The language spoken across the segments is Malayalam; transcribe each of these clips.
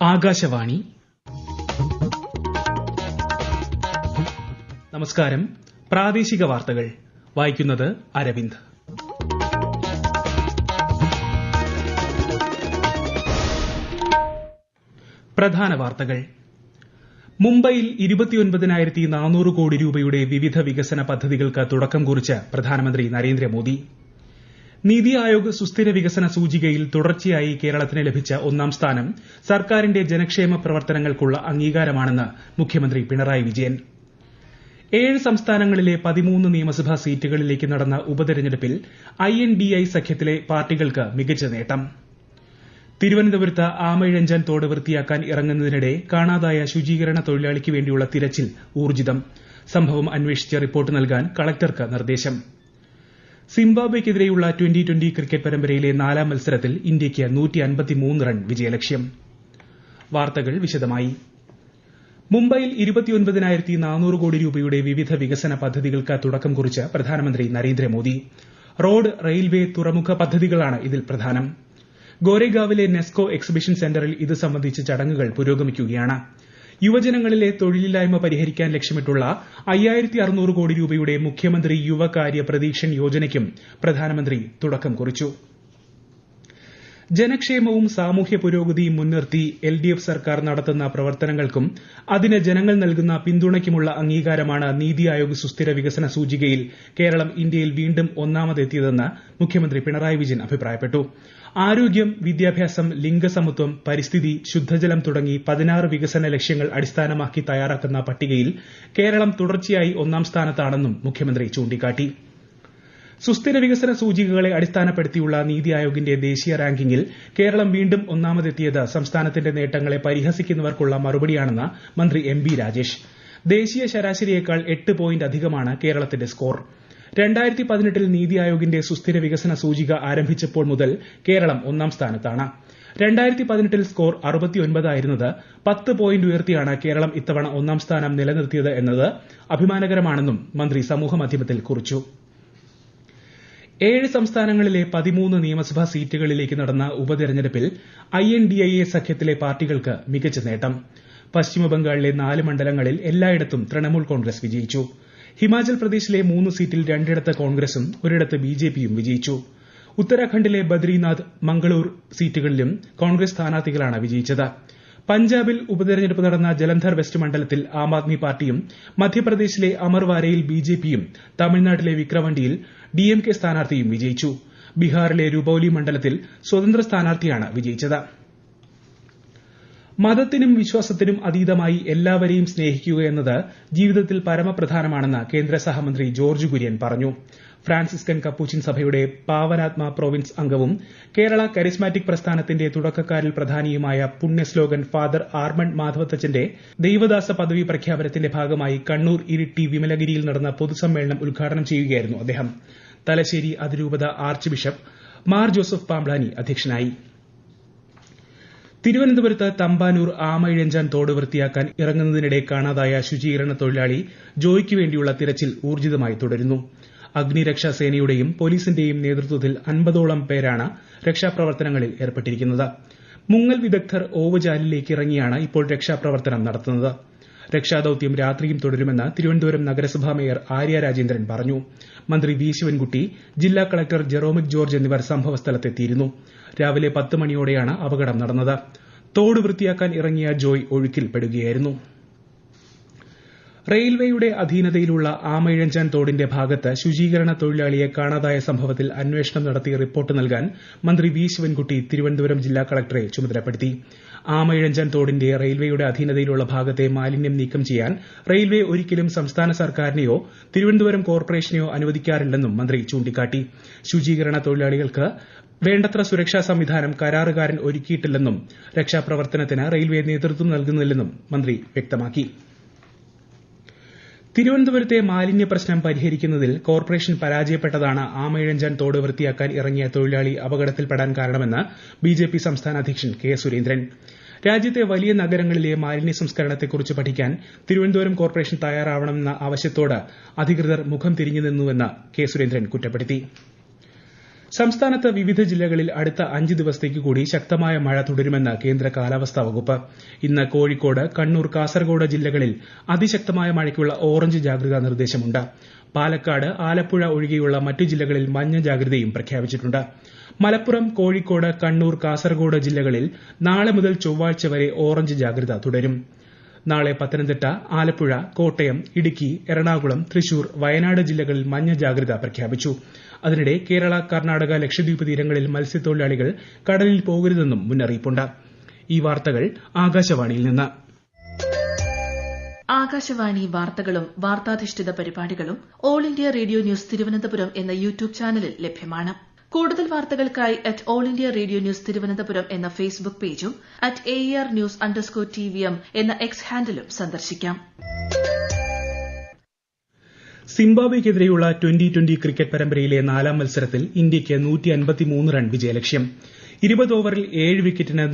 ആകാശവാണി. നമസ്കാരം. പ്രാദേശിക വാർത്തകൾ. വായിക്കുന്നത് അരവിന്ദ്. പ്രധാന വാർത്തകൾ. മുംബൈയിൽ ഇരുപത്തിയൊൻപതിനായിരത്തി നാനൂറ് കോടി രൂപയുടെ വിവിധ വികസന പദ്ധതികൾക്ക് തുടക്കം കുറിച്ച് പ്രധാനമന്ത്രി നരേന്ദ്രമോദി. നീതി ആയോഗ് സുസ്ഥിര വികസന സൂചികയിൽ തുടർച്ചയായി കേരളത്തിന് ലഭിച്ച ഒന്നാം സ്ഥാനം സർക്കാരിന്റെ ജനക്ഷേമ പ്രവർത്തനങ്ങൾക്കുള്ള അംഗീകാരമാണെന്ന് മുഖ്യമന്ത്രി പിണറായി വിജയൻ. ഏഴ് സംസ്ഥാനങ്ങളിലെ പതിമൂന്ന് നിയമസഭാ സീറ്റുകളിലേക്ക് നടന്ന ഉപതെരഞ്ഞെടുപ്പിൽ ഐ എൻ ഡി ഐ സഖ്യത്തിലെ പാർട്ടികൾക്ക് മികച്ച നേട്ടം. തിരുവനന്തപുരത്ത് ആമയിഴഞ്ചാൻ തോട് വൃത്തിയാക്കാൻ ഇറങ്ങുന്നതിനിടെ കാണാതായ ശുചീകരണ തൊഴിലാളിക്ക് വേണ്ടിയുള്ള തിരച്ചിൽ ഊർജിതം സംഭവം അന്വേഷിച്ച് റിപ്പോർട്ട് നൽകാൻ കളക്ടർക്ക് നിർദ്ദേശം. സിംബാബ്വെയ്ക്കെതിരെയുള്ള ട്വന്റി ട്വന്റി ക്രിക്കറ്റ് പരമ്പരയിലെ നാലാം മത്സരത്തിൽ ഇന്ത്യയ്ക്ക് റൺ വിജയലക്ഷ്യം. വാർത്തകൾ വിശദമായി. മുംബൈയിൽ കോടി രൂപയുടെ വിവിധ വികസന പദ്ധതികൾക്ക് തുടക്കം കുറിച്ച് പ്രധാനമന്ത്രി നരേന്ദ്രമോദി. റോഡ് റെയിൽവേ തുറമുഖ പദ്ധതികളാണ് ഇതിൽ പ്രധാനം. ഗോരേഗാവിലെ നെസ്കോ എക്സിബിഷൻ സെന്ററിൽ ഇത് സംബന്ധിച്ച ചടങ്ങുകൾ പുരോഗമിക്കുകയാണ്. യുവജനങ്ങളിലെ തൊഴിലില്ലായ്മ പരിഹരിക്കാൻ ലക്ഷ്യമിട്ടുള്ള അയ്യായിരത്തി അറുന്നൂറ് കോടി രൂപയുടെ മുഖ്യമന്ത്രി യുവകാര്യ പ്രതീക്ഷൻ യോജനയ്ക്കും പ്രധാനമന്ത്രി തുടക്കം കുറിച്ചു. ജനക്ഷേമവും സാമൂഹ്യ പുരോഗതിയും മുൻനിർത്തി എൽ ഡി എഫ് സർക്കാർ നടത്തുന്ന പ്രവർത്തനങ്ങൾക്കും അതിന് ജനങ്ങൾ നൽകുന്ന പിന്തുണയ്ക്കുമുള്ള അംഗീകാരമാണ് നീതി ആയോഗ് സുസ്ഥിര വികസന സൂചികയിൽ കേരളം ഇന്ത്യയിൽ വീണ്ടും ഒന്നാമതെത്തിയതെന്ന് മുഖ്യമന്ത്രി പിണറായി വിജയൻ അഭിപ്രായപ്പെട്ടു. ആരോഗ്യം വിദ്യാഭ്യാസം ലിംഗസമത്വം പരിസ്ഥിതി ശുദ്ധജലം തുടങ്ങി പതിനാറ് വികസന ലക്ഷ്യങ്ങൾ അടിസ്ഥാനമാക്കി തയ്യാറാക്കുന്ന പട്ടികയിൽ കേരളം തുടർച്ചയായി ഒന്നാം സ്ഥാനത്താണെന്നും മുഖ്യമന്ത്രി ചൂണ്ടിക്കാട്ടി. സുസ്ഥിര വികസന സൂചികകളെ അടിസ്ഥാനപ്പെടുത്തിയുള്ള നീതി ആയോഗിന്റെ ദേശീയ റാങ്കിംഗിൽ കേരളം വീണ്ടും ഒന്നാമതെത്തിയത് സംസ്ഥാനത്തിന്റെ നേട്ടങ്ങളെ പരിഹസിക്കുന്നവർക്കുള്ള മറുപടിയാണെന്ന് മന്ത്രി എം ബി രാജേഷ്. ദേശീയ ശരാശരിയേക്കാൾ എട്ട് പോയിന്റ് അധികമാണ് കേരളത്തിന്റെ സ്കോർ. നീതി ആയോഗിന്റെ സുസ്ഥിര വികസന സൂചിക ആരംഭിച്ചപ്പോൾ മുതൽ കേരളം ഒന്നാം സ്ഥാനത്താണ്. പതിനെട്ടിൽ സ്കോർ അറുപത്തിയൊൻപതായിരുന്നത് പത്ത് പോയിന്റ് ഉയർത്തിയാണ് കേരളം ഇത്തവണ ഒന്നാം സ്ഥാനം നിലനിർത്തിയത് എന്നത് അഭിമാനകരമാണെന്നും മന്ത്രി സമൂഹമാധ്യമത്തിൽ കുറിച്ചു. ഏഴ് സംസ്ഥാനങ്ങളിലെ പതിമൂന്ന് നിയമസഭാ സീറ്റുകളിലേക്ക് നടന്ന ഉപതെരഞ്ഞെടുപ്പിൽ I N D I A സഖ്യത്തിലെ പാർട്ടികൾക്ക് മികച്ച നേട്ടം. പശ്ചിമബംഗാളിലെ നാല് മണ്ഡലങ്ങളിൽ എല്ലായിടത്തും തൃണമൂൽ കോൺഗ്രസ് വിജയിച്ചു. ഹിമാചൽ പ്രദേശിലെ മൂന്ന് സീറ്റിൽ രണ്ടിടത്ത് കോൺഗ്രസും ഒരിടത്ത് ബിജെപിയും വിജയിച്ചു. ഉത്തരാഖണ്ഡിലെ ബദ്രിനാഥ് മംഗളൂർ സീറ്റുകളിലും കോൺഗ്രസ് സ്ഥാനാർത്ഥികളാണ് വിജയിച്ചത്. പഞ്ചാബിൽ ഉപതെരഞ്ഞെടുപ്പ് നടന്ന ജലന്ധർ വെസ്റ്റ് മണ്ഡലത്തിൽ ആം ആദ്മി പാർട്ടിയും മധ്യപ്രദേശിലെ അമർവാരയിൽ ബിജെപിയും തമിഴ്നാട്ടിലെ വിക്രവണ്ടിയിൽ ഡിഎംകെ സ്ഥാനാർത്ഥിയും വിജയിച്ചു. ബീഹാറിലെ രുപൌലി മണ്ഡലത്തിൽ സ്വതന്ത്ര സ്ഥാനാർത്ഥിയാണ് വിജയിച്ചത്. മതത്തിനും വിശ്വാസത്തിനും അതീതമായി എല്ലാവരെയും സ്നേഹിക്കുകയെന്നത് ജീവിതത്തിൽ പരമപ്രധാനമാണെന്ന് കേന്ദ്ര സഹമന്ത്രി ജോർജ് കുര്യൻ പറഞ്ഞു. ഫ്രാൻസിസ്കൻ കപ്പൂച്ചിൻ സഭയുടെ പാവനാത്മ പ്രൊവിൻസ് അംഗവും കേരള കരിസ്മാറ്റിക് പ്രസ്ഥാനത്തിന്റെ തുടക്കക്കാരിൽ പ്രധാനിയുമായ പുണ്യശ്ലോകൻ ഫാദർ ആർമൺ മാധവത്തച്ഛന്റെ ദൈവദാസ പദവി പ്രഖ്യാപനത്തിന്റെ ഭാഗമായി കണ്ണൂർ ഇരിട്ടി വിമലഗിരിയിൽ നടന്ന പൊതുസമ്മേളനം ഉദ്ഘാടനം ചെയ്യുകയായിരുന്നു അദ്ദേഹം. തലശ്ശേരി അതിരൂപത archbishop Mar Joseph Pamplany അധ്യക്ഷനായി. തിരുവനന്തപുരത്ത് തമ്പാനൂർ ആമയിഴഞ്ചാൻ തോട് വൃത്തിയാക്കാൻ ഇറങ്ങുന്നതിനിടെ കാണാതായ ശുചീകരണ തൊഴിലാളി ജോയ്ക്ക് വേണ്ടിയുള്ള തിരച്ചിൽ ഊർജിതമായി തുടരുന്നു. അഗ്നിരക്ഷാ സേനയുടെയും പോലീസിന്റെയും നേതൃത്വത്തിൽ അൻപതോളം പേരാണ് രക്ഷാപ്രവർത്തനങ്ങളിൽ ഏർപ്പെട്ടിരിക്കുന്നത്. മുങ്ങൽ വിദഗ്ധർ ഓവുചാലിലേക്ക് ഇറങ്ങിയാണ് ഇപ്പോൾ രക്ഷാപ്രവർത്തനം നടത്തുന്നത്. രക്ഷാദൌത്യം രാത്രിയും തുടരുമെന്ന് തിരുവനന്തപുരം നഗരസഭാ മേയർ ആര്യ രാജേന്ദ്രൻ പറഞ്ഞു. മന്ത്രി വി ശിവൻകുട്ടി ജില്ലാ കളക്ടർ ജെറോമിക് ജോർജ് എന്നിവർ സംഭവസ്ഥലത്തെത്തിയിരുന്നു. രാവിലെ പത്ത് മണിയോടെയാണ് അപകടം നടന്നത്. തോട് വൃത്തിയാക്കാൻ ഇറങ്ങിയ ജോയ് ഒഴുക്കിൽപ്പെടുകയായിരുന്നു. റെയിൽവേയുടെ അധീനതയിലുള്ള ആമയിഴഞ്ചാൻ തോടിന്റെ ഭാഗത്ത് ശുചീകരണ തൊഴിലാളിയെ കാണാതായ സംഭവത്തിൽ അന്വേഷണം നടത്തി റിപ്പോർട്ട് നൽകാൻ മന്ത്രി വി ശിവൻകുട്ടി തിരുവനന്തപുരം ജില്ലാ കളക്ടറെ ചുമതലപ്പെടുത്തി. ആമയിഴഞ്ചാൻ തോടിന്റെ റെയിൽവേയുടെ അധീനതയിലുള്ള ഭാഗത്തെ മാലിന്യം നീക്കം ചെയ്യാൻ റെയിൽവേ ഒരിക്കലും സംസ്ഥാന സർക്കാരിനെയോ തിരുവനന്തപുരം കോർപ്പറേഷനെയോ അനുവദിക്കാറില്ലെന്നും മന്ത്രി ചൂണ്ടിക്കാട്ടി. ശുചീകരണ തൊഴിലാളികൾക്ക് വേണ്ടത്ര സുരക്ഷാ സംവിധാനം കരാറുകാരൻ ഒരുക്കിയിട്ടില്ലെന്നും രക്ഷാപ്രവർത്തനത്തിന് റെയിൽവേ നേതൃത്വം നൽകുന്നില്ലെന്നും മന്ത്രി വ്യക്തമാക്കി. തിരുവനന്തപുരത്തെ മാലിന്യ പ്രശ്നം പരിഹരിക്കുന്നതിൽ കോർപ്പറേഷൻ പരാജയപ്പെട്ടതാണ് ആമയിഴഞ്ചാൻ തോട് വൃത്തിയാക്കാൻ ഇറങ്ങിയ തൊഴിലാളി അപകടത്തിൽപ്പെടാൻ കാരണമെന്ന് ബിജെപി സംസ്ഥാന അധ്യക്ഷൻ കെ സുരേന്ദ്രൻ. രാജ്യത്തെ വലിയ നഗരങ്ങളിലെ മാലിന്യ സംസ്കരണത്തെക്കുറിച്ച് പഠിക്കാൻ തിരുവനന്തപുരം കോർപ്പറേഷൻ തയ്യാറാവണമെന്ന ആവശ്യത്തോട് അധികൃതർ മുഖം തിരിഞ്ഞു നിന്നുവെന്ന് കെ സുരേന്ദ്രൻ കുറ്റപ്പെടുത്തി. സംസ്ഥാനത്ത് വിവിധ ജില്ലകളിൽ അടുത്ത അഞ്ച് ദിവസത്തേക്ക് കൂടി ശക്തമായ മഴ തുടരുമെന്ന് കേന്ദ്ര കാലാവസ്ഥാ വകുപ്പ്. ഇന്ന് കോഴിക്കോട് കണ്ണൂർ കാസർഗോഡ് ജില്ലകളിൽ അതിശക്തമായ മഴയ്ക്കുള്ള ഓറഞ്ച് ജാഗ്രതാ നിർദ്ദേശമുണ്ട്. പാലക്കാട് ആലപ്പുഴ ഒഴികെയുള്ള മറ്റു ജില്ലകളിൽ മഞ്ഞ ജാഗ്രതയും പ്രഖ്യാപിച്ചിട്ടുണ്ട്. മലപ്പുറം കോഴിക്കോട് കണ്ണൂർ കാസർഗോഡ് ജില്ലകളിൽ നാളെ മുതൽ ചൊവ്വാഴ്ച വരെ ഓറഞ്ച് ജാഗ്രത തുടരും. നാളെ പത്തനംതിട്ട ആലപ്പുഴ കോട്ടയം ഇടുക്കി എറണാകുളം തൃശൂർ വയനാട് ജില്ലകളിൽ മഞ്ഞ ജാഗ്രത പ്രഖ്യാപിച്ചു. അതിനിടെ കേരള കർണാടക ലക്ഷദ്വീപ് തീരങ്ങളിൽ മത്സ്യത്തൊഴിലാളികൾ കടലിൽ പോകരുതെന്നും മുന്നറിയിപ്പുണ്ട്. ആകാശവാണി വാർത്തകളും വാർത്താധിഷ്ഠിത പരിപാടികളും All India Radio news Thiruvananthapuram എന്ന യൂട്യൂബ് ചാനലിൽ ലഭ്യമാണ്. കൂടുതൽ വാർത്തകൾക്കായി at All India Radio news Thiruvananthapuram എന്ന ഫേസ്ബുക്ക് പേജും at A R news underscore M എന്ന എക്സ് ഹാൻഡിലും സന്ദർശിക്കാം. സിംബാബ്വെയ്ക്കെതിരെയുള്ള ട്വന്റി ട്വന്റി ക്രിക്കറ്റ് പരമ്പരയിലെ നാലാം മത്സരത്തിൽ ഇന്ത്യയ്ക്ക് റൺ വിജയലക്ഷ്യം. ഇരുപത് ഓവറിൽ ഏഴ് വിക്കറ്റിന്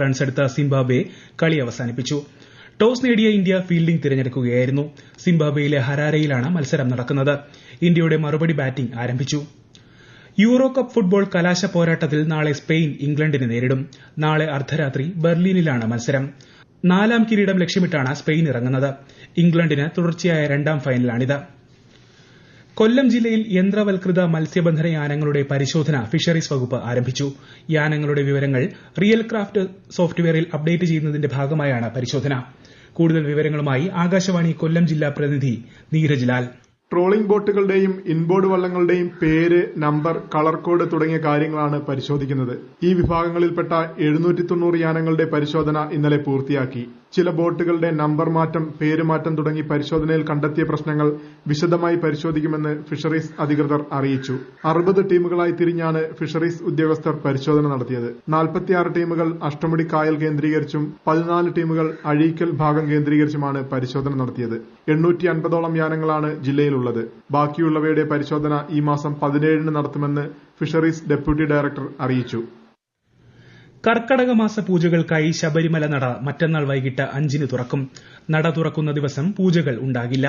റൺസെടുത്ത സിംബാബ്വെ കളി അവസാനിപ്പിച്ചു. ടോസ് നേടിയ ഇന്ത്യ ഫീൽഡിംഗ് തിരഞ്ഞെടുക്കുകയായിരുന്നു. സിംബാബ്വെയിലെ ഹരാരയിലാണ് മത്സരം നടക്കുന്നത്. ഇന്ത്യയുടെ മറുപടി ബാറ്റിംഗ് ആരംഭിച്ചു. യൂറോ കപ്പ് ഫുട്ബോൾ കലാശ പോരാട്ടത്തിൽ നാളെ സ്പെയിൻ ഇംഗ്ലണ്ടിനെ നേരിടും. നാളെ അർദ്ധരാത്രി ബെർലിനിലാണ് മത്സരം. നാലാം കിരീടം ലക്ഷ്യമിട്ടാണ് സ്പെയിൻ ഇറങ്ങുന്നത്. ഇംഗ്ലണ്ടിന് തുടർച്ചയായ രണ്ടാം ഫൈനലാണിത്. കൊല്ലം ജില്ലയിൽ യന്ത്രവൽകൃത മത്സ്യബന്ധന യാനങ്ങളുടെ പരിശോധന ഫിഷറീസ് വകുപ്പ് ആരംഭിച്ചു. യാനങ്ങളുടെ വിവരങ്ങൾ റിയൽ ക്രാഫ്റ്റ് സോഫ്റ്റ്വെയറിൽ അപ്ഡേറ്റ് ചെയ്യുന്നതിന്റെ ഭാഗമായാണ് പരിശോധന. കൂടുതൽ വിവരങ്ങളുമായി ആകാശവാണി കൊല്ലം ജില്ലാ പ്രതിനിധി നീരജ് ലാൽ. ട്രോളിംഗ് ബോട്ടുകളുടെയും ഇൻബോർഡ് വള്ളങ്ങളുടെയും പേര് നമ്പർ കളർ കോഡ് തുടങ്ങിയ കാര്യങ്ങളാണ് പരിശോധിക്കുന്നത്. ഈ വിഭാഗങ്ങളിൽപ്പെട്ട യാനങ്ങളുടെ പരിശോധന ഇന്നലെ പൂർത്തിയാക്കി. ചില ബോട്ടുകളുടെ നമ്പർ മാറ്റം പേരുമാറ്റം തുടങ്ങി പരിശോധനയിൽ കണ്ടെത്തിയ പ്രശ്നങ്ങൾ വിശദമായി പരിശോധിക്കുമെന്ന് ഫിഷറീസ് അധികൃതർ അറിയിച്ചു. അറുപത് ടീമുകളായി തിരിഞ്ഞാണ് ഫിഷറീസ് ഉദ്യോഗസ്ഥർ പരിശോധന നടത്തിയത്. നാൽപ്പത്തിയാറ് ടീമുകൾ അഷ്ടമുടി കായൽ കേന്ദ്രീകരിച്ചും പതിനാല് ടീമുകൾ അഴീക്കൽ ഭാഗം കേന്ദ്രീകരിച്ചുമാണ് പരിശോധന നടത്തിയത്. എണ്ണൂറ്റി അൻപതോളം യാനങ്ങളാണ് ജില്ലയിലുള്ളത്. ബാക്കിയുള്ളവയുടെ പരിശോധന ഈ മാസം പതിനേഴിന് നടത്തുമെന്ന് ഫിഷറീസ് ഡെപ്യൂട്ടി ഡയറക്ടർ അറിയിച്ചു. കർക്കടക മാസ പൂജകൾക്കായി ശബരിമല നട മറ്റന്നാൾ വൈകിട്ട് അഞ്ചിന് തുറക്കും. നട തുറക്കുന്ന ദിവസം പൂജകൾ ഉണ്ടാകില്ല.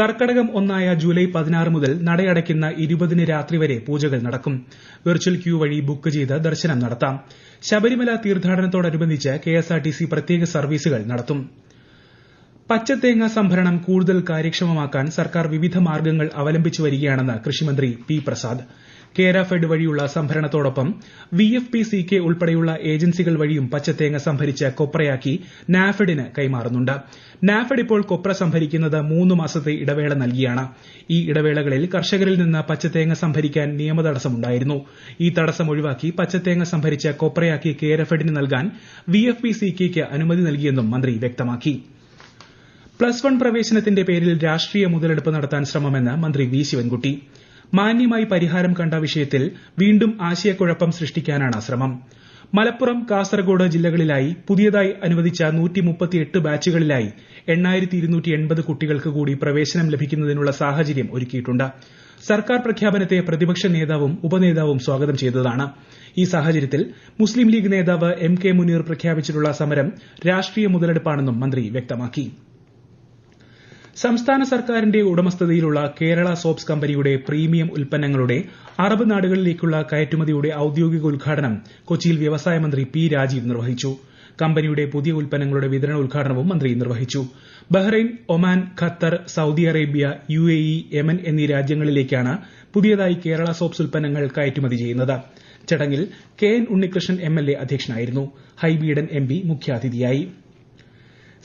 കർക്കടകം ഒന്നായ ജൂലൈ പതിനാറ് മുതൽ നടയടയ്ക്കുന്ന ഇരുപതിന് രാത്രി വരെ പൂജകൾ നടക്കും. വെർച്വൽ ക്യൂ വഴി ബുക്ക് ചെയ്ത് ദർശനം നടത്താം. ശബരിമല തീർത്ഥാടനത്തോടനുബന്ധിച്ച് കെഎസ്ആർടിസി പ്രത്യേക സർവീസുകൾ നടത്തും. പച്ചത്തേങ്ങ സംഭരണം കൂടുതൽ കാര്യക്ഷമമാക്കാൻ സർക്കാർ വിവിധ മാർഗങ്ങൾ അവലംബിച്ചു വരികയാണെന്ന് കൃഷിമന്ത്രി പി പ്രസാദ്. കേരഫെഡ് വഴിയുള്ള സംഭരണത്തോടൊപ്പം V F P C K ഉൾപ്പെടെയുള്ള ഏജൻസികൾ വഴിയും പച്ചത്തേങ്ങ സംഭരിച്ച് കൊപ്രയാക്കി നാഫെഡിന് കൈമാറുന്നുണ്ട്. നാഫെഡ് ഇപ്പോൾ കൊപ്ര സംഭരിക്കുന്നത് മൂന്ന് മാസത്തെ ഇടവേള നൽകിയാണ്. ഈ ഇടവേളകളിൽ കർഷകരിൽ നിന്ന് പച്ചത്തേങ്ങ സംഭരിക്കാൻ നിയമതടസ്സമുണ്ടായിരുന്നു. ഈ തടസ്സം ഒഴിവാക്കി പച്ചത്തേങ്ങ സംഭരിച്ച് കൊപ്രയാക്കി കേരഫെഡിന് നൽകാൻ വി എഫ് പി സി കെയ്ക്ക് അനുമതി നൽകിയെന്നും മന്ത്രി വ്യക്തമാക്കി. പ്ലസ് വൺ പ്രവേശനത്തിന്റെ പേരിൽ രാഷ്ട്രീയ മുതലെടുപ്പ് നടത്താൻ ശ്രമമെന്ന് മന്ത്രി വി ശിവൻകുട്ടി. മാന്യമായി പരിഹാരം കണ്ട വിഷയത്തിൽ വീണ്ടും ആശയക്കുഴപ്പം സൃഷ്ടിക്കാനാണ് ശ്രമം മലപ്പുറം കാസർഗോഡ് ജില്ലകളിലായി പുതിയതായി അനുവദിച്ച ബാച്ചുകളിലായി കുട്ടികൾക്ക് കൂടി പ്രവേശനം ലഭിക്കുന്നതിനുള്ള സാഹചര്യം ഒരുക്കിയിട്ടുണ്ട്. സർക്കാർ പ്രഖ്യാപനത്തെ പ്രതിപക്ഷ നേതാവും ഉപനേതാവും സ്വാഗതം ചെയ്തതാണ്. ഈ സാഹചര്യത്തിൽ മുസ്ലിം ലീഗ് നേതാവ് എം കെ മുനീർ പ്രഖ്യാപിച്ചിട്ടുള്ള സമരം രാഷ്ട്രീയ മുതലെടുപ്പാണെന്നും മന്ത്രി വ്യക്തമാക്കി. സംസ്ഥാന സർക്കാരിന്റെ ഉടമസ്ഥതയിലുള്ള കേരള സോപ്സ് കമ്പനിയുടെ പ്രീമിയം ഉൽപ്പന്നങ്ങളുടെ അറബ് നാടുകളിലേക്കുള്ള കയറ്റുമതിയുടെ ഔദ്യോഗിക ഉദ്ഘാടനം കൊച്ചിയിൽ വ്യവസായ മന്ത്രി പി രാജീവ് നിർവഹിച്ചു. കമ്പനിയുടെ പുതിയ ഉൽപ്പന്നങ്ങളുടെ വിതരണ ഉദ്ഘാടനവും മന്ത്രി നിർവഹിച്ചു. Bahrain Oman Qatar Saudi Arabia U A E Yemen എന്നീ രാജ്യങ്ങളിലേക്കാണ് പുതിയതായി കേരള സോപ്സ് ഉൽപ്പന്നങ്ങൾ കയറ്റുമതി ചെയ്യുന്നത്. ചടങ്ങിൽ കെ എൻ ഉണ്ണികൃഷ്ണൻ എംഎൽഎ അധ്യക്ഷനായിരുന്നു. ഹൈബീഡൻ എം പി മുഖ്യാതിഥിയായി.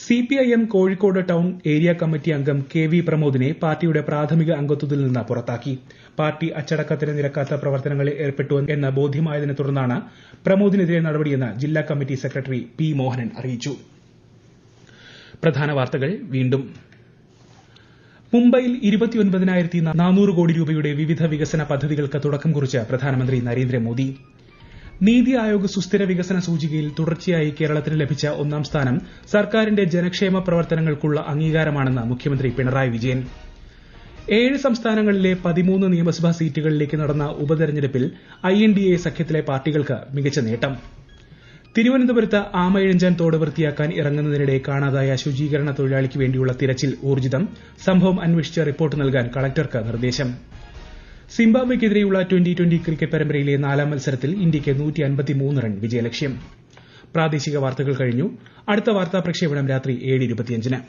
CPIM Kozhikode town area committee അംഗം കെ വി പ്രമോദിനെ പാർട്ടിയുടെ പ്രാഥമിക അംഗത്വത്തിൽ നിന്ന് പുറത്താക്കി. പാർട്ടി അച്ചടക്കത്തിന് നിരക്കാത്ത പ്രവർത്തനങ്ങളിൽ ഏർപ്പെട്ടു എന്ന് ബോധ്യമായതിനെ തുടർന്നാണ് പ്രമോദിനെതിരെ നടപടിയെന്ന് ജില്ലാ കമ്മിറ്റി സെക്രട്ടറി പി മോഹനൻ അറിയിച്ചു. മുംബൈയിൽ ഇരുപത്തിയൊൻപതിനായിരത്തി നാനൂറ് കോടി രൂപയുടെ വിവിധ വികസന പദ്ധതികൾക്ക് തുടക്കം കുറിച്ച് പ്രധാനമന്ത്രി നരേന്ദ്രമോദി. നീതി ആയോഗ് സുസ്ഥിര വികസന സൂചികയിൽ തുടർച്ചയായി കേരളത്തിന് ലഭിച്ച ഒന്നാം സ്ഥാനം സർക്കാരിന്റെ ജനക്ഷേമ പ്രവർത്തനങ്ങൾക്കുള്ള അംഗീകാരമാണെന്ന് മുഖ്യമന്ത്രി പിണറായി വിജയൻ. ഏഴ് സംസ്ഥാനങ്ങളിലെ പതിമൂന്ന് നിയമസഭാ സീറ്റുകളിലേക്ക് നടന്ന ഉപതെരഞ്ഞെടുപ്പിൽ ഐ എൻ ഡി എ സഖ്യത്തിലെ പാർട്ടികൾക്ക് മികച്ച നേട്ടം. തിരുവനന്തപുരത്ത് ആമയിഴഞ്ചാൻ തോട് വൃത്തിയാക്കാൻ ഇറങ്ങുന്നതിനിടെ കാണാതായ ശുചീകരണ തൊഴിലാളിക്ക് വേണ്ടിയുള്ള തിരച്ചിൽ ഊർജിതം സംഭവം അന്വേഷിച്ച് റിപ്പോർട്ട് നൽകാൻ കളക്ടർക്ക് നിർദ്ദേശം. സിംബാബ്വെക്കെതിരെയുള്ള ട്വന്റി ട്വന്റി ക്രിക്കറ്റ് പരമ്പരയിലെ നാലാം മത്സരത്തിൽ ഇന്ത്യയ്ക്ക് റൺ വിജയലക്ഷ്യം. പ്രാദേശിക വാർത്തകൾ കഴിഞ്ഞു. അടുത്ത വാർത്താ പ്രക്ഷേപണം രാത്രി ഏഴ് ഇരുപത്തിയഞ്ചിന്.